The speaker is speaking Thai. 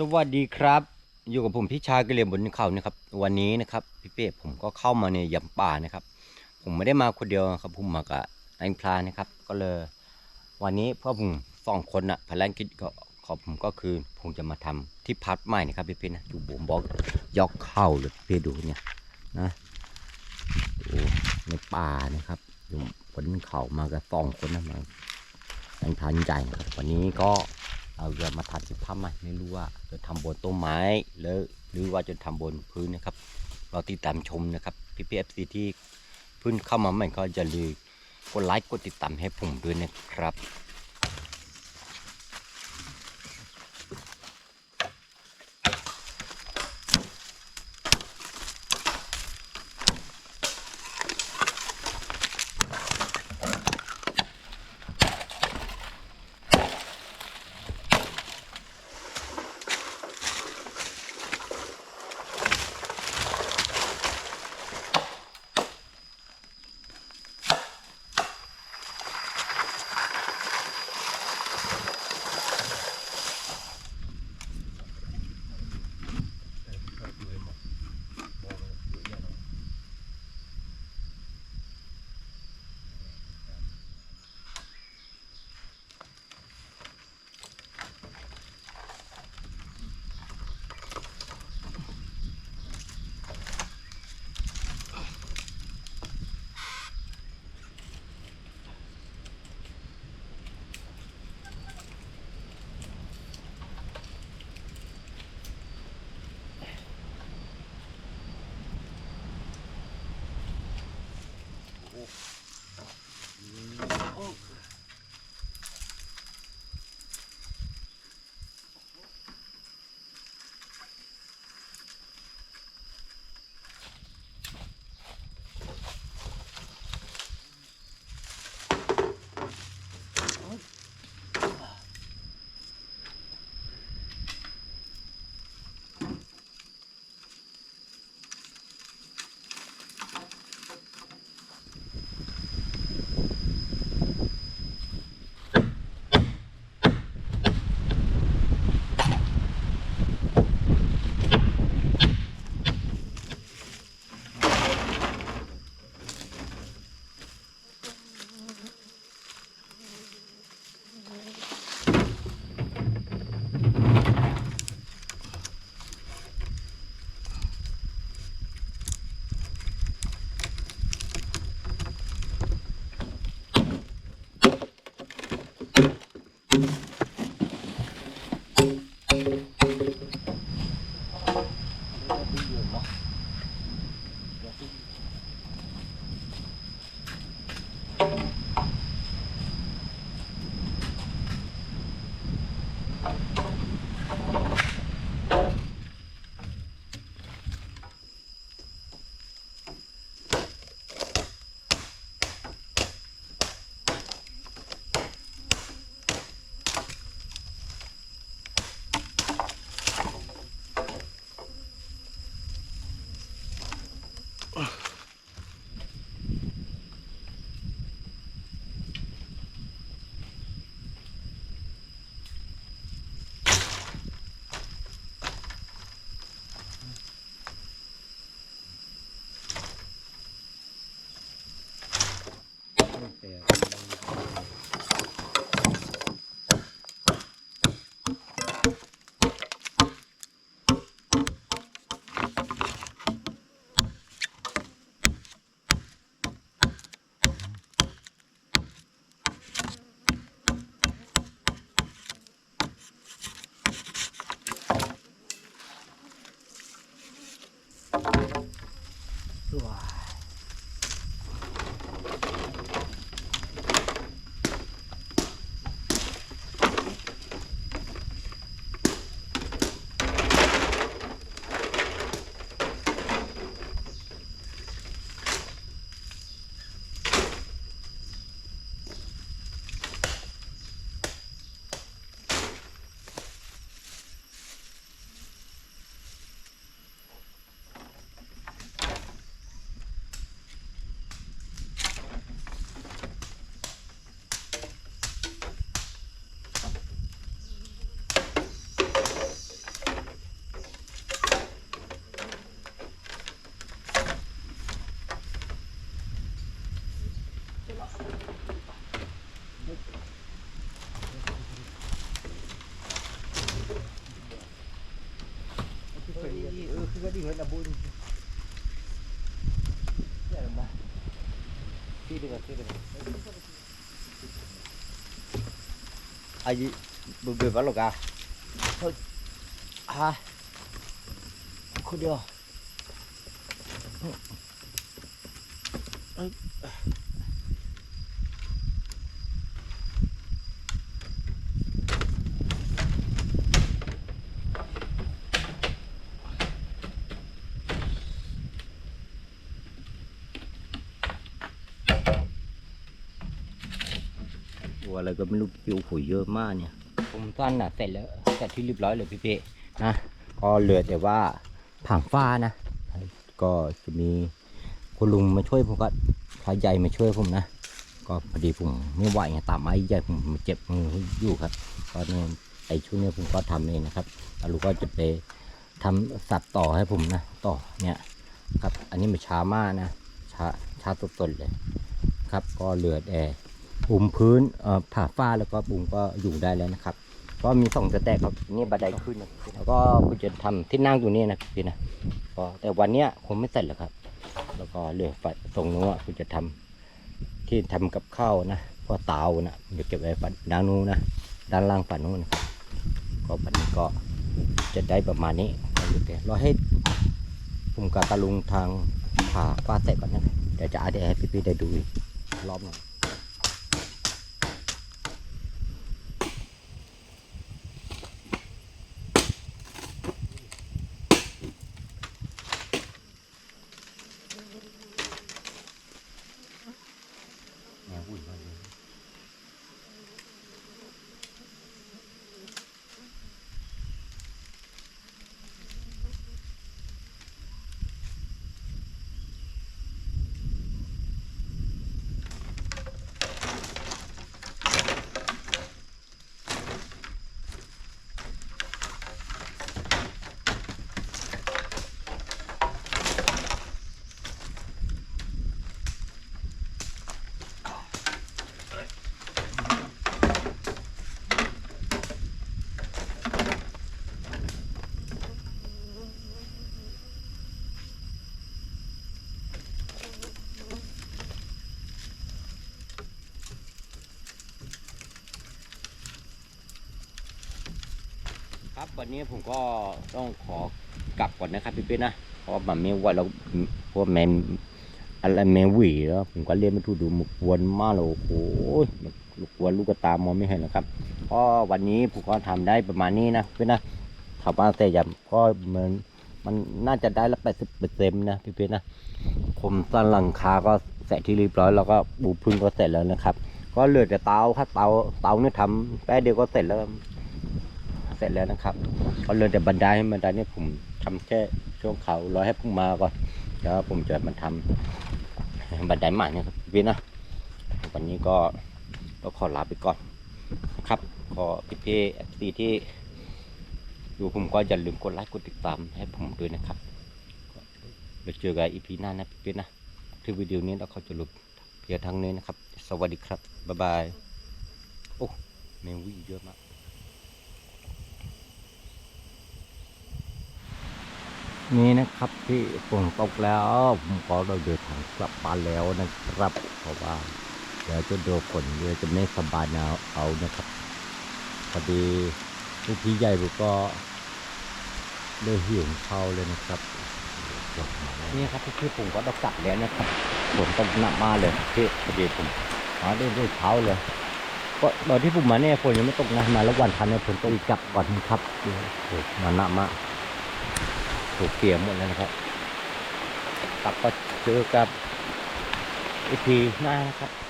สวัสดีครับ อยู่กับผมพี่ชายกระเหรียมบนเขานะครับ วันนี้นะครับพี่เป้ผมก็เข้ามาในยำป่านะครับ ผมไม่ได้มาคนเดียวครับผมมากับนายพลานนะครับ ก็เลย วันนี้เพื่อผมสองคนอะภารกิจก็ของผมก็คือผมจะมาทำที่พักใหม่นะครับพี่เป้นะดูผมบอกยอกเข้าเลยพี่เป้ดูเนี่ยนะดูในป่านะครับอยู่บนเขามากับสองคนนะมาเป็นทานใหญ่นะครับวันนี้ก็ เอาเรือมาทำสิบผ้าใหม่ไม่รู้ว่าจะทำบนต้นไม้หรือหรือว่าจะทำบนพื้นนะครับเราติดตามชมนะครับพี่พีเอฟซีที่เพิ่งเข้ามาใหม่ก็อย่าลืมกดไลค์กดติดตามให้ผมด้วยนะครับ 아니 뭐왜 말로 가? 아 그래요. วัวอะไรก็ไม่รู้ปิวขุยเยอะมากเนี่ยผมสั้นอะเสร็จแล้วเสร็จที่เรียบร้อยเลยพี่เป้นะก็เหลือแต่ว่าผังฟ้านะ ก็จะมีคุณลุงมาช่วยผมก็พายใหญ่มาช่วยผมนะ ก็พอดีผมไม่ไหวไงตามไม้ใหญ่ผมเจ็บมืออยู่ครับตอนนี้ไอ้ช่วงนี้ผมก็ทำเองนะครับแล้วลุงก็จะไปทำสัตว์ต่อให้ผมนะ ต่อเนี่ยครับ อันนี้มันช้ามากนะช้าช้าต้นๆเลย ครับก็เหลือแต่ ปุ่มพื้นเอ่อผ่าฝ้าแล้วก็ปุ่มก็อยู่ได้แล้วนะครับ ก็มีสองสแต็กครับนี่บันไดขึ้นนะแล้วก็คุณจะทำที่นั่งอยู่นี่นะพี่นะก็แต่วันเนี้ยคงไม่เสร็จแล้วครับ แล้วก็เหลือฝันตรงนู้นอะคุณจะทำที่ทำกับข้าวนะก็เตานะเดี๋ยวเก็บไว้ฝันด้านนู้นนะด้านล่างฝันนู้นนะครับก็วันนี้ก็จะได้ประมาณนี้เหลือแต่รอให้ผมกับตาลุงทางผ่าฝ้าเสร็จก่อนนะเดี๋ยวจะอาจจะให้พี่ๆได้ดูอีกรอบหนึ่ง แมวอุ่นมากเลย ครับวันนี้ผมก็ต้องขอกลับก่อนนะครับพี่เป้นะเพราะมันไม่ไหวแล้วเพราะแมนอะไรแมวหวีแล้วผมก็เรียนไม่ถูกดูมุกวนมากเลยโอ้โหลูกวนลูกกระตามองไม่เห็นแล้วครับเพราะวันนี้ผมก็ทำได้ประมาณนี้นะพี่นะถามว่าแต่ยังก็เหมือนมันน่าจะได้ละแปดสิบเปอร์เซ็นต์นะพี่เป้นะผมสั้นหลังคาก็เสร็จที่เรียบร้อยแล้วก็บูพื้นก็เสร็จแล้วนะครับ ก็เหลือแต่เตาครับเตาเตาเนี่ยทำแป๊บเดียวก็เสร็จแล้ว เสร็จแล้วนะครับก็เลือแต่บันไดบันไดนี่ผมทำแค่ช่วงเขารอให้พุ่งมาก่อนแล้วผมจะมาทำบันไดใหม่นะครับพี่นะวันนี้ก็ต้องขอลาไปก่อนนะครับ ขอพี่พี่เอฟซีที่ดูผมก็อย่าลืมกดไลค์กดติดตามให้ผมด้วยนะครับเดี๋ยวเจอกันอีพีหน้านะพี่พี่นะที่วิดีโอนี้เราเขาจะลุกเพียงเทางนี้นะครับ สวัสดีครับ บ๊ายบาย โอ้แมววิ่งเยอะมาก นี่นะครับที่ฝนตกแล้วผมก็เราเดินทางกลับบ้านแล้วนะครับ เพราะว่าเดี๋ยวจะโดนฝนเดี๋ยวจะไม่สบายหนาวเอานะครับพอดีลูกพี่ใหญ่ผมก็เลยหิวเข้าเลยนะครับนี่ครับพี่ผมก็ต้องกลับแล้วนะครับฝนตกหนักมากเลยพี่พอดีผมมาได้ด้วยเช้าเลยก็ตอนที่ผมมาเนี่ยฝนยังไม่ตกนะมาแล้ววันทันเนี่ยฝนตกอีกกลับก่อนครับโอ้โหมาหนักมาก ถูกเกี่ยมหมดแล้วนะครับกลับก็เจอกับอีกทีหน้านะครับ